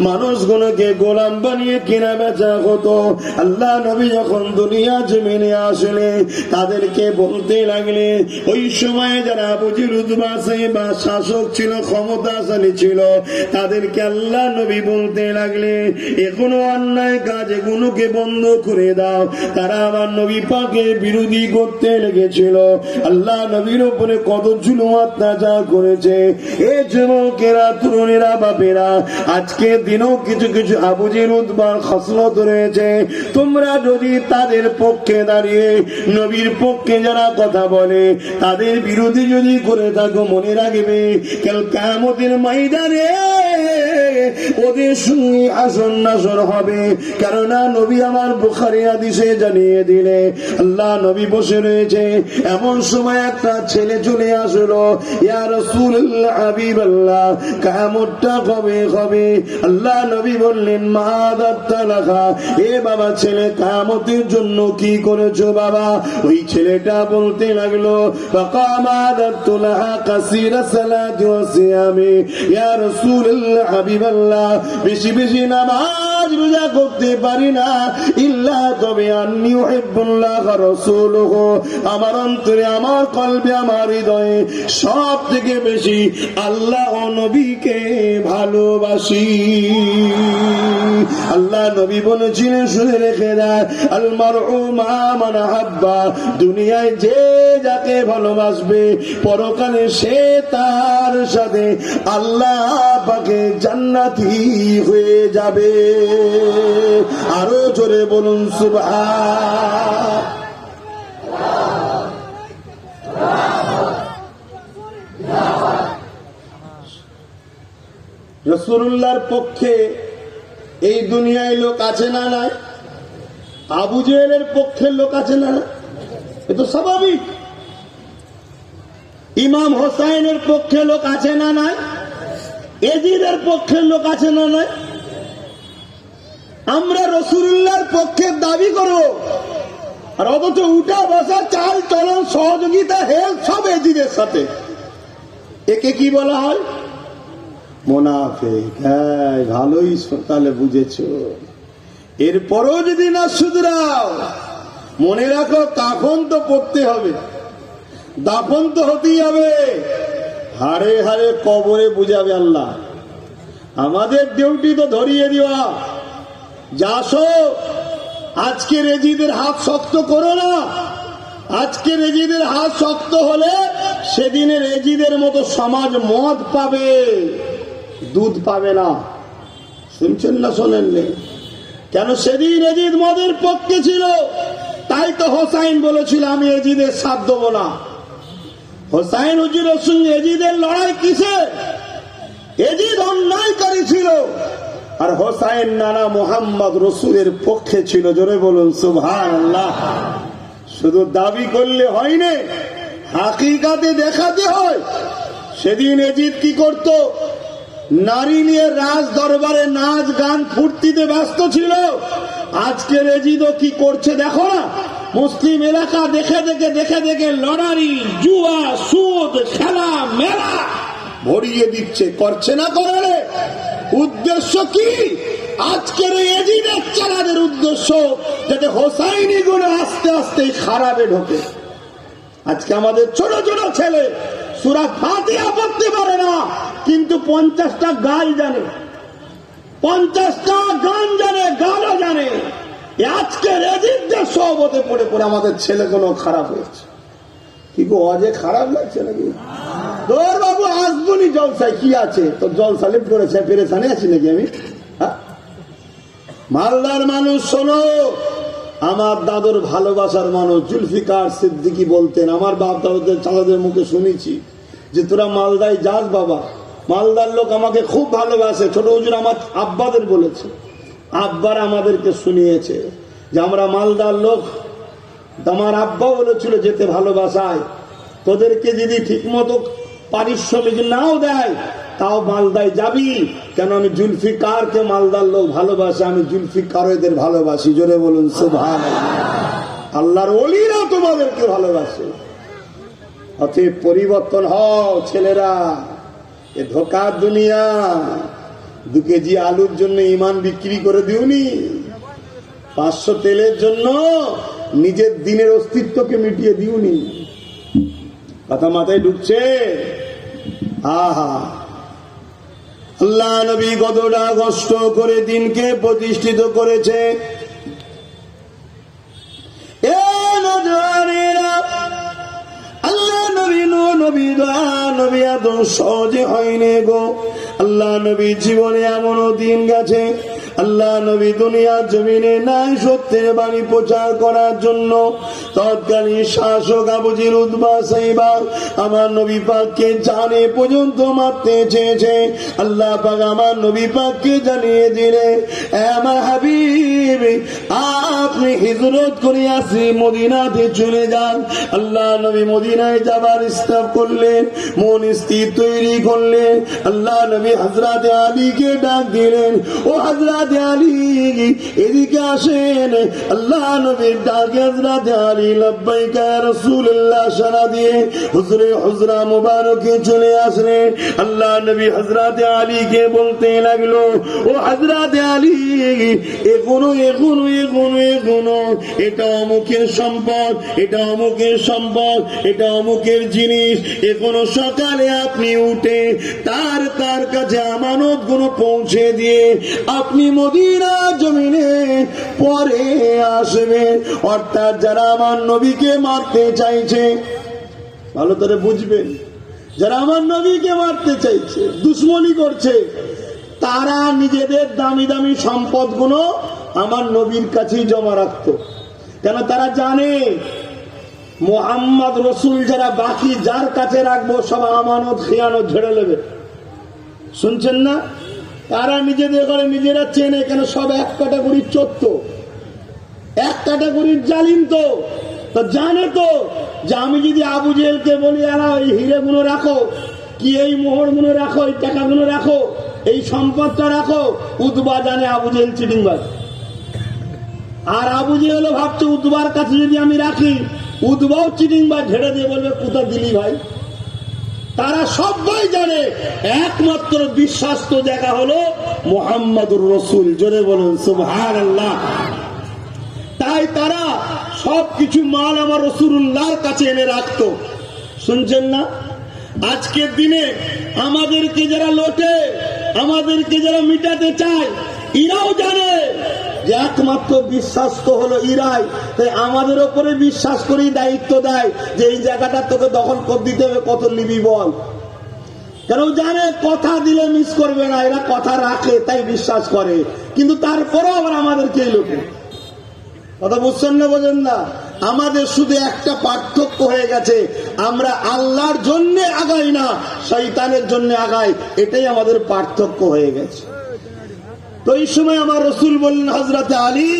মানুষগুলোকে গোলাম বানিয়ে কেনা বেচা হতো। আল্লাহ নবী যখন দুনিয়া জমিনে আসলে, তাদেরকে বলতে লাগলে, ওই সময়ে যারা বুঝির বা শাসক ছিল, ক্ষমতাশালী ছিল, তাদেরকে আল্লাহ নবী বলতে লাগলে, এখনও অন্যায় কাজ এগুলোকে বন্ধ করে দাও। তারা আমার নবী পাকে বিরোধী করতে লেগেছিল। আল্লাহ নবীর উপরে কত জুলুম অত্যাচার করেছে। এ যুবকেরা, তরুণেরা, বাপেরা, আজকে দিনেও কিছু কিছু আবুজির উদ্বার খসলত রয়েছে। তোমরা যদি তাদের পক্ষে দাঁড়িয়ে নবীর পক্ষে যারা কথা বলে, তাদের বিরোধী যদি করে থাকো মনে রাখবে কেন কামতের ময়দানে ওদের সঙ্গে আসন নাসন হবে। কেননা নবী আমার বুখারি আদিসে জানিয়ে দিলে, আল্লাহ নবী বসে রয়েছে, এমন সময় একটা ছেলে চলে আসলো, ইয়া ওই ছেলেটা বলতে লাগল রাসূলুল্লাহ হাবিবাল্লাহ বেশি বেশি নামাজ রোজা করতে পারি না। ইল্লা তবে আন্নি উহিব্বুল্লাহ রাসূলুহু, আমার অন্তরে, আমার কলবে, আমার হৃদয়ে সব থেকে বেশি আল্লাহ নবীকে ভালোবাসি। আল্লাহ নবী বলেছিলেন, শুনে রেখে দেয় আল মারউ মা মান হাব্বা, দুনিয়ায় যে যাকে ভালোবাসবে, পরকালে সে তার সাথে আল্লাহ পাকে জান্নাতি হয়ে যাবে। আরও জোরে বলুন, সুবহান। রসুল্লাহর পক্ষে এই দুনিয়ায় লোক আছে না নাই? আবু জেহেলের পক্ষের লোক আছে না এ তো স্বাভাবিক। ইমাম হোসাইনের পক্ষে লোক আছে না নাই? এজিদের পক্ষের লোক আছে না নাই? আমরা রসুল্লাহর পক্ষে দাবি করব। আর অথচ উঠা বসা, চাল চলন সহযোগিতা হেল্প সব এজিদের সাথে। একে কি বলা হয়? মোনাফেক। হ্যাঁ ভালোই তাহলে বুঝেছ। এরপরও যদি না শুধরাও, মনে রাখো তখন তো পড়তে হবে। দাফন তো হতেই হবে। হারে হারে কবরে বুঝাবে আল্লাহ। আমাদের ডিউটি তো ধরিয়ে দেওয়া। যাসো আজকে রেজিদের হাত শক্ত করো না। আজকে রেজিদের হাত শক্ত হলে সেদিনে রেজিদের মতো সমাজ মদ পাবে। দুধ পাবে না। শুনছেন না শোনেননি? কেন সেদিন এজিদ মদের পক্ষে ছিল? তাই তো হোসাইন বলেছিল, আমি এজিদের সাথ দেবো না। হোসাইন হুজুরের সঙ্গে এজিদের লড়াই কিসে? এজিদ অন্যায়কারী ছিল। আর হোসাইন নানা মোহাম্মদ রসুলের পক্ষে ছিল। জোরে বলুন সুভান শুধু দাবি করলে হয়নি, হাকিকাতে দেখাতে হয়। সেদিন এজিদ কি করত? নারী নিয়ে রাজ দরবারে নাচ, গান, ফুর্তিতে ব্যস্ত ছিল। আজকের এজিদও কি করছে দেখো না। মুসলিম এলাকা দেখে দেখে দেখে দেখে লড়ারি, জুয়া, সুদ, খেলা, মেলা ভরিয়ে দিচ্ছে। করছে না করে উদ্দেশ্য কি? আজকের এই এজিদের চালাদের উদ্দেশ্য যাতে হোসাইনি গুলো আস্তে আস্তে খারাপে ঢোকে। আজকে আমাদের ছোট ছোট ছেলে সুরা ফাতিহা পড়তে পারে না। কিন্তু পঞ্চাশটা গাল জানে। পঞ্চাশটা গান জানে, গানও জানে। আজকে রেজিদের সহবতে পড়ে পড়ে আমাদের ছেলে ছেলেগুলো খারাপ হয়েছে। কি গো, অজে খারাপ লাগছে নাকি? তোর বাবু আসবনি জলসায়, কি আছে? তোর জলসা লিপ করেছে পেরেছানে আছি নাকি আমি? হ্যাঁ? মালদার মানুষ, শোনো। আমার দাদুর ভালোবাসার মানুষ, জুলফিকার সিদ্দিকি বলতেন, আমার বাপ দাদুদের চাঁদাদের মুখে শুনেছি যে তোরা মালদায় যাস বাবা। মালদার লোক আমাকে খুব ভালোবাসে। ছোট হুজুর আমার আব্বাদের বলেছে। আব্বার আমাদেরকে শুনিয়েছে যে আমরা মালদার লোক। আমার আব্বা বলেছিল, যেতে ভালোবাসায়। তোদেরকে যদি ঠিকমতো পারিশ্রমিক নাও দেয়, তাও মালদায় যাবি। কেন আমি জুলফিকারকে মালদার লোক ভালোবাসে, আমি জুলফিকার এদের ভালোবাসি। জোরে বলুন সুভান আল্লাহর অলিরা তোমাদেরকে ভালোবাসে। অতএব পরিবর্তন হও, ছেলেরা। এ ধোকার দুনিয়া। দু কেজি আলুর জন্য ইমান বিক্রি করে দিওনি। পাঁচশো তেলের জন্য নিজের দিনের অস্তিত্বকে মিটিয়ে দিওনি। কথা মাথায় ঢুকছে? আহা। আল্লাহ নবী কতটা কষ্ট করে দিনকে প্রতিষ্ঠিত করেছে। নবী এত সহজে হয়নি গো। আল্লাহ নবী জীবনে এমনও দিন গেছে। আল্লাহ নবী দুনিয়ার জমিনে নাই সত্যের বাণী প্রচার করার জন্য। তৎকালীন শাসক আবুজির উদ্বা সাইবা আমার নবী পাককে জানে পর্যন্ত মারতে চেয়েছে। আল্লাহ পাক আমার নবী পাককে জানিয়ে দিলে আমার হাবিব আপনি হিজরত করে আসি, মদিনাতে চলে যান। আল্লাহ নবী মদিনায় যাবার ইস্তাব করলেন, মন স্থির তৈরি করলেন। আল্লাহ নবী হজরত আলীকে ডাক দিলেন, ও হজরত আলী, এদিকে আসেন। আল্লাহ নবীর ডাকে হজরত আলী, লব্বাইকা রাসূলুল্লাহ সারা দিয়ে হুজরে হুজরা মুবারকে চলে আসলেন। আল্লাহ নবী হজরত আলীকে বলতে লাগল, ও হজরত আলী, এখনও এখনও এখনও এখনও এটা অমুকের সম্পদ, এটা অমুকের সম্পদ, এটা অমুকের জিনিস। এখনও সকালে আপনি উঠে তার তার কাছে আমানতগুলো পৌঁছে দিয়ে আপনি মদিনা জমিনে পরে আসবেন। অর্থাৎ যারা আমার নবীকে মারতে চাইছে, ভালো করে বুঝবেন, যারা আমার নবীকে মারতে চাইছে, দুশ্মনী করছে, তারা নিজেদের দামি দামি সম্পদগুলো আমার নবীর কাছেই জমা রাখত। কেন তারা জানে? মোহাম্মদ রসুল যারা বাকি, যার কাছে রাখব, সব আমানত, খেয়ানত ঝেড়ে নেবে। শুনছেন না? তারা নিজেদের করে নিজেরা চেনে কেন সব এক ক্যাটাগরির চোদ্দ এক ক্যাটাগরির জালিম তো তো জানে তো যে আমি যদি আবু জেলকে বলি আনা ওই হিরে গুলো রাখো, কি এই মোহরগুলো রাখো, এই টাকা গুলো রাখো, এই সম্পদটা রাখো উদ্বা জানে আবু জেল চিটিংবাজ। আর আবু জেল ভাবছে, উদ্বার কাছে যদি আমি রাখি, উদ্বাও চিটিংবাজ ঝেড়ে দিয়ে বলবে, কোথা দিলি ভাই? তারা সবাই জানে, একমাত্র বিশ্বাস তো দেখা হলো মোহাম্মদুর রসুল। জোরে বলুন সুবহান আল্লাহ তাই তারা সবকিছু মাল আমার রসুল্লাহর কাছে এনে রাখতো। শুনছেন না? আজকের দিনে আমাদেরকে যারা লোটে, আমাদেরকে যারা মিটাতে চায় ইরাও জানে একমাত্র বিশ্বাস তো হলো ইরাই। তাই আমাদের ওপরে বিশ্বাস করেই দায়িত্ব দেয় যে এই জায়গাটা তোকে দখল করে দিতে হবে, কত নিবি বল। কেন জানে, কথা দিলে মিস করবে না, এরা কথা রাখে, তাই বিশ্বাস করে। কিন্তু তারপরেও আবার আমাদেরকে এই লোকে। কথা বুঝছেন না, বোঝেন না? আমাদের শুধু একটা পার্থক্য হয়ে গেছে। আমরা আল্লাহর জন্য আগাই না শৈতানের জন্য আগাই। এটাই আমাদের পার্থক্য হয়ে গেছে। তো এই সময় আমার রসুল বললেন হজরতে আলী,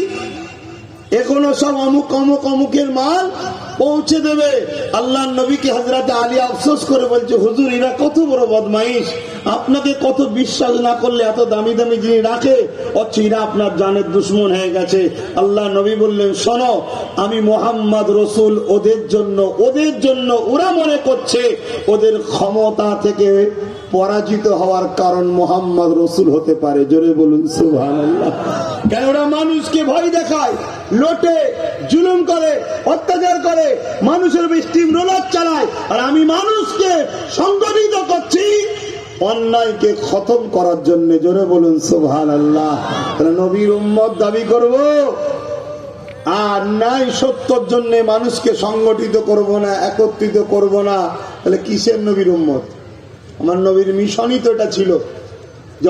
এখনও সব অমুক অমুক অমুকের মাল পৌঁছে দেবে। আল্লাহ নবীকে হজরতে আলী আফসোস করে বলছে, হুজুর, এরা কত বড় বদমাইশ। আপনাকে কত বিশ্বাস না করলে এত দামি দামি জিনিস রাখে? অথচ এরা আপনার জানের দুশ্মন হয়ে গেছে। আল্লাহ নবী বললেন, শোনো, আমি মোহাম্মদ রসুল, ওদের জন্য ওদের জন্য ওরা মনে করছে, ওদের ক্ষমতা থেকে পরাজিত হওয়ার কারণ মোহাম্মদ রসুল হতে পারে। জোরে বলুন সুহান কেন ওরা মানুষকে ভয় দেখায়? লোটে, জুলুম করে, অত্যাচার করে, মানুষের স্টিম রোলার চালায়। আর আমি মানুষকে সংগঠিত করছি অন্যায়কে খতম করার জন্য। জোরে বলুন সুবহান আল্লাহ নবীর উম্মত দাবি করব, আর নাই সত্যর জন্য মানুষকে সংগঠিত করব না, একত্রিত করব না। তাহলে কিসের নবীর উম্মত? আমার নবীর মিশনই তো এটা ছিল। যে